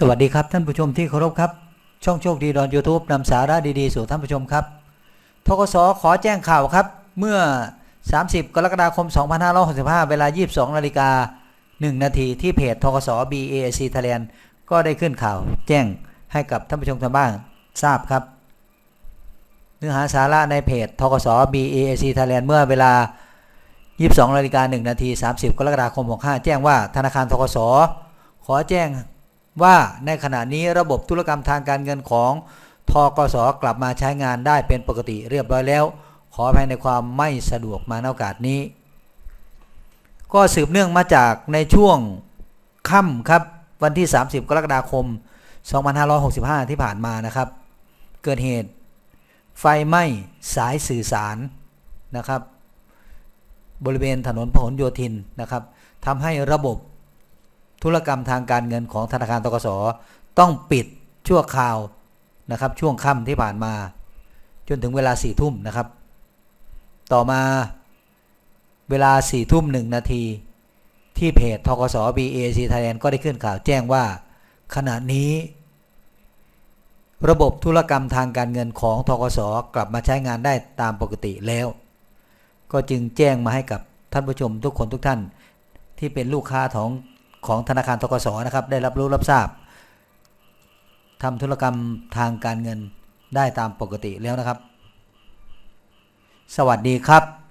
สวัสดีครับท่านผู้ชมที่เคารพครับ ช่องโชคดีดอน YouTube นำสาระดีๆ สู่ท่านผู้ชมครับทกสขอแจ้งข่าวครับ เมื่อ 30 กรกฎาคม 2565 เวลา 22นาฬิกา1นาทีที่เพจทกส BAC Thailand ก็ได้ขึ้นข่าว แจ้งให้กับท่านผู้ชมทางบ้านทราบครับ เนื้อหาสาระในเพจทกส BAC Thailand เมื่อเวลา 22นาฬิกา1นาที 30 กรกฎาคม 65 แจ้งว่าธนาคารทกสขอแจ้ง ว่าในขณะนี้ระบบธุรกรรมทางการเงินของทกสกลับมาใช้งานได้เป็นปกติเรียบร้อยแล้ว ขออภัยในความไม่สะดวกมาในโอกาสนี้ ก็สืบเนื่องมาจากในช่วงค่ำครับวันที่ 30 กรกฎาคม 2565 ที่ผ่านมานะครับ เกิดเหตุ ไฟไหม้สายสื่อสารนะครับ บริเวณถนนพหลโยธินนะครับทำให้ระบบ ธุรกรรมทางการเงินของธนาคารตกสต้องปิดชั่วคราวนะครับ ช่วงค่ำที่ผ่านมา จนถึงเวลาสี่ทุ่มนะครับ ต่อมาเวลาสี่ทุ่มหนึ่งนาที ที่เพจทกส BAC Thailand ก็ได้ขึ้นข่าวแจ้งว่า ขณะนี้ ระบบธุรกรรมทางการเงินของทกส กลับมาใช้งานได้ตามปกติแล้ว ก็จึงแจ้งมาให้กับท่านผู้ชมทุกคนทุกท่านที่เป็นลูกค้าของ ของธนาคารทกศนะครับ ได้รับรู้รับทราบทำธุรกรรมทางการเงินได้ตามปกติแล้วนะครับ สวัสดีครับ